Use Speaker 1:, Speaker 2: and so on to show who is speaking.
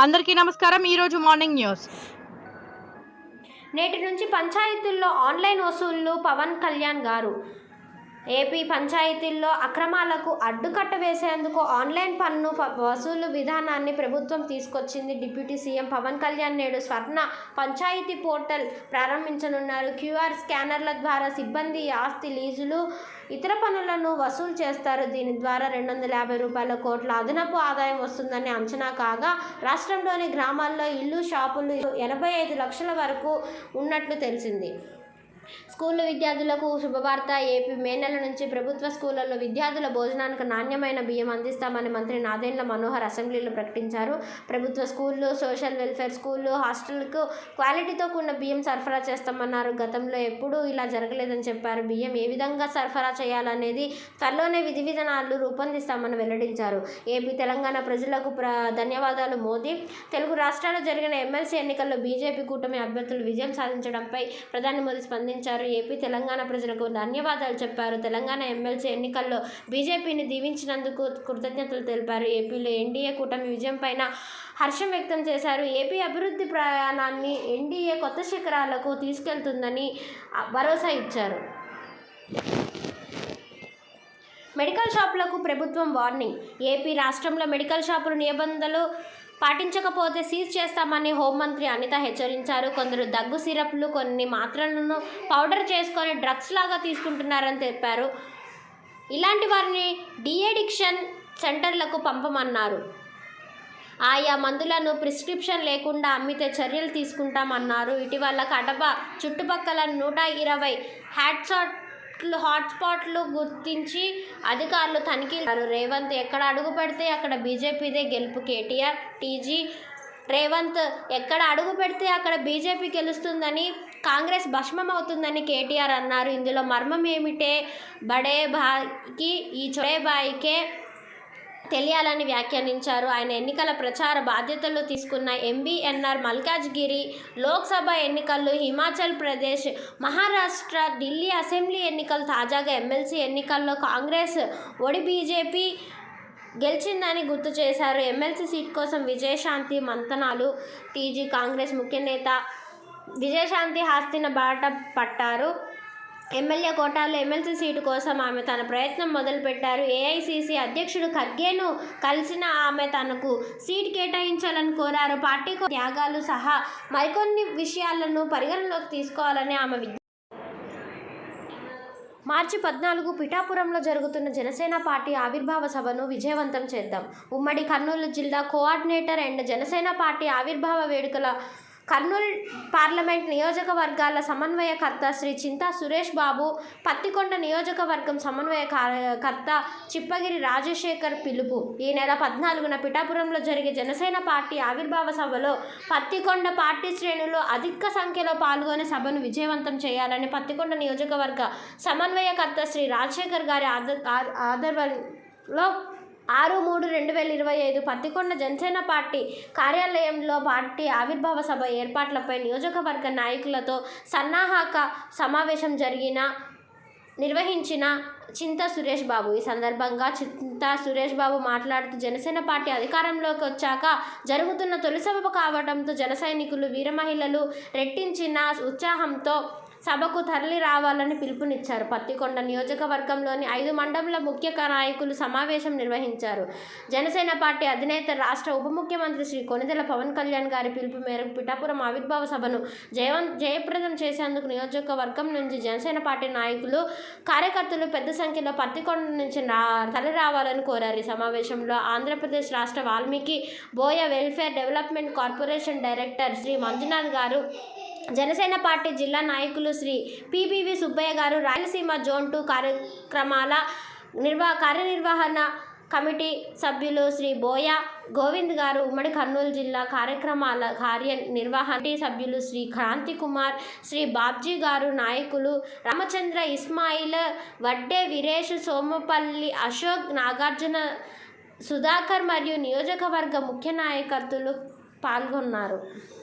Speaker 1: అందరికీ నమస్కారం. ఈరోజు మార్నింగ్ న్యూస్.
Speaker 2: నేటి నుంచి పంచాయతీల్లో ఆన్లైన్ వసూళ్ళు పవన్ కళ్యాణ్ గారు. ఏపీ పంచాయతీల్లో అక్రమాలకు అడ్డుకట్ట వేసేందుకు ఆన్లైన్ పన్ను వసూలు విధానాన్ని ప్రభుత్వం తీసుకొచ్చింది డిప్యూటీ సీఎం పవన్ కళ్యాణ్ నేడు స్వర్ణ పంచాయతీ పోర్టల్ ప్రారంభించనున్నారు. క్యూఆర్ స్కానర్ల ద్వారా సిబ్బంది ఆస్తి లీజులు ఇతర పనులను వసూలు చేస్తారు. దీని ద్వారా రెండు వందల యాభై రూపాయల కోట్ల అదనపు ఆదాయం వస్తుందని అంచనా కాగా రాష్ట్రంలోని గ్రామాల్లో ఇల్లు షాపులు ఎనభై ఐదు లక్షల వరకు ఉన్నట్లు తెలిసింది. స్కూల్ విద్యార్థులకు శుభవార్త. ఏపీ మే నెల నుంచి ప్రభుత్వ స్కూళ్ళలో విద్యార్థుల భోజనానికి నాణ్యమైన బియ్యం అందిస్తామని మంత్రి నాదెండ్ల మనోహర్ అసెంబ్లీలో ప్రకటించారు. ప్రభుత్వ స్కూళ్ళు సోషల్ వెల్ఫేర్ స్కూళ్ళు హాస్టల్కు క్వాలిటీతో కూడిన బియ్యం సరఫరా చేస్తామన్నారు. గతంలో ఎప్పుడూ ఇలా జరగలేదని చెప్పారు. బియ్యం ఏ విధంగా సరఫరా చేయాలనేది త్వరలోనే విధి విధానాలు రూపొందిస్తామని వెల్లడించారు. ఏపీ తెలంగాణ ప్రజలకు ప్ర ధన్యవాదాలు. మోదీ తెలుగు రాష్ట్రాల్లో జరిగిన ఎమ్మెల్సీ ఎన్నికల్లో బీజేపీ కూటమి అభ్యర్థులు విజయం సాధించడంపై ప్రధాని మోదీ స్పందించారు. ఏపీ తెలంగాణ ప్రజలకు ధన్యవాదాలు చెప్పారు. తెలంగాణ ఎమ్మెల్సీ ఎన్నికల్లో బీజేపీని దీవించినందుకు కృతజ్ఞతలు తెలిపారు. ఏపీలో ఎన్డీఏ కూటమి విజయం పైన హర్షం వ్యక్తం చేశారు. ఏపీ అభివృద్ధి ప్రయాణాన్ని ఎన్డీఏ కొత్త శిఖరాలకు తీసుకెళ్తుందని భరోసా ఇచ్చారు. మెడికల్ షాపులకు ప్రభుత్వం వార్నింగ్. ఏపీ రాష్ట్రంలో మెడికల్ షాపులు నిబంధనలు పాటించకపోతే సీజ్ చేస్తామని హోంమంత్రి అనిత హెచ్చరించారు. కొందరు దగ్గు సిరప్లు కొన్ని మాత్రలను పౌడర్ చేసుకొని డ్రగ్స్ లాగా తీసుకుంటున్నారని తెలిపారు. ఇలాంటి వారిని డిఎడిక్షన్ సెంటర్లకు పంపమన్నారు. ఆయా మందులను ప్రిస్క్రిప్షన్ లేకుండా అమ్మితే చర్యలు తీసుకుంటామన్నారు. ఇటీవల కడప చుట్టుపక్కల నూట ఇరవై హ్యాట్సాట్ హాట్స్పాట్లు గుర్తించి అధికారులు తనిఖీలు రేవంత్ ఎక్కడ అడుగు పెడితే అక్కడ బీజేపీదే గెలుపు. కేటీఆర్ టీజీ రేవంత్ ఎక్కడ అడుగు పెడితే అక్కడ బీజేపీ గెలుస్తుందని కాంగ్రెస్ భస్మం అవుతుందని కేటీఆర్ అన్నారు. ఇందులో మర్మం ఏమిటే? బడేబాయికి ఈ చొడేబాయికే తెలియాలని వ్యాఖ్యానించారు. ఆయన ఎన్నికల ప్రచార బాధ్యతలు తీసుకున్న ఎంబీఎన్ఆర్ మల్కాజ్గిరి లోక్సభ ఎన్నికలు హిమాచల్ ప్రదేశ్ మహారాష్ట్ర ఢిల్లీ అసెంబ్లీ ఎన్నికలు తాజాగా ఎమ్మెల్సీ ఎన్నికల్లో కాంగ్రెస్ ఒడి బీజేపీ గెలిచిందని గుర్తు చేశారు. ఎమ్మెల్సీ సీట్ కోసం విజయశాంతి మంతనాలు టీజీ కాంగ్రెస్ ముఖ్య నేత విజయశాంతి హాస్తిన బాట పట్టారు. ఎమ్మెల్యే కోటాలో ఎమ్మెల్సీ సీటు కోసం ఆమె తన ప్రయత్నం మొదలుపెట్టారు. ఏఐసీసీ అధ్యక్షుడు ఖర్గేను కలిసిన ఆమె తనకు సీట్ కేటాయించాలని కోరారు. పార్టీ త్యాగాలు సహా మరికొన్ని విషయాలను పరిగణలోకి తీసుకోవాలని ఆమె మార్చి పద్నాలుగు పిఠాపురంలో జరుగుతున్న జనసేన పార్టీ ఆవిర్భావ సభను విజయవంతం చేద్దాం. ఉమ్మడి కర్నూలు జిల్లా కోఆర్డినేటర్ అండ్ జనసేన పార్టీ ఆవిర్భావ వేడుకల కర్నూలు పార్లమెంట్ నియోజకవర్గాల సమన్వయకర్త శ్రీ చింతా సురేష్ బాబు పత్తికొండ నియోజకవర్గం సమన్వయ కర్త చిప్పగిరి రాజశేఖర్ పిలుపు. ఈ నెల పద్నాలుగున పిఠాపురంలో జరిగే జనసేన పార్టీ ఆవిర్భావ సభలో పత్తికొండ పార్టీ శ్రేణులు అధిక సంఖ్యలో పాల్గొని సభను విజయవంతం చేయాలని పత్తికొండ నియోజకవర్గ సమన్వయకర్త శ్రీ రాజశేఖర్ గారి ఆద ఆదర్వలో ఆరు మూడు రెండు వేల ఇరవై ఐదు పత్తికొండ జనసేన పార్టీ కార్యాలయంలో పార్టీ ఆవిర్భావ సభ ఏర్పాట్లపై నియోజకవర్గ నాయకులతో సన్నాహక సమావేశం జరిగిన నిర్వహించిన చింత సురేష్ బాబు. ఈ సందర్భంగా చింత సురేష్ బాబు మాట్లాడుతూ జనసేన పార్టీ అధికారంలోకి వచ్చాక జరుగుతున్న తొలిసభ కావడంతో జన సైనికులు వీర మహిళలు రెట్టించిన ఉత్సాహంతో సభకు తరలి రావాలని పిలుపునిచ్చారు. పత్తికొండ నియోజకవర్గంలోని ఐదు మండల ముఖ్య నాయకులు సమావేశం నిర్వహించారు. జనసేన పార్టీ అధినేత రాష్ట్ర ఉప ముఖ్యమంత్రి శ్రీ కొనిదెల పవన్ కళ్యాణ్ గారి పిలుపు మేరకు పిఠాపురం ఆవిర్భావ సభను జయవం జయప్రదం చేసేందుకు నియోజకవర్గం నుంచి జనసేన పార్టీ నాయకులు కార్యకర్తలు పెద్ద సంఖ్యలో పత్తికొండ నుంచి తరలి రావాలని కోరారు. ఈ సమావేశంలో ఆంధ్రప్రదేశ్ రాష్ట్ర Valmiki Boya welfare development corporation director Shri Manjunath garu Janasena party జిల్లా నాయకులు శ్రీ పిబివి సుబ్బయ్య గారు రాయలసీమ జోన్ టూ కార్యక్రమాల నిర్వా కార్యనిర్వహణ కమిటీ సభ్యులు శ్రీ బోయ గోవింద్ గారు ఉమ్మడి కర్నూలు జిల్లా కార్యక్రమాల కార్యనిర్వహణ సభ్యులు శ్రీ క్రాంతి కుమార్ శ్రీ బాబ్జీ గారు నాయకులు రామచంద్ర ఇస్మాయిల్ వడ్డే వీరేష్ సోమపల్లి అశోక్ నాగార్జున సుధాకర్ మరియు నియోజకవర్గ ముఖ్య నాయకత్తులు పాల్గొన్నారు.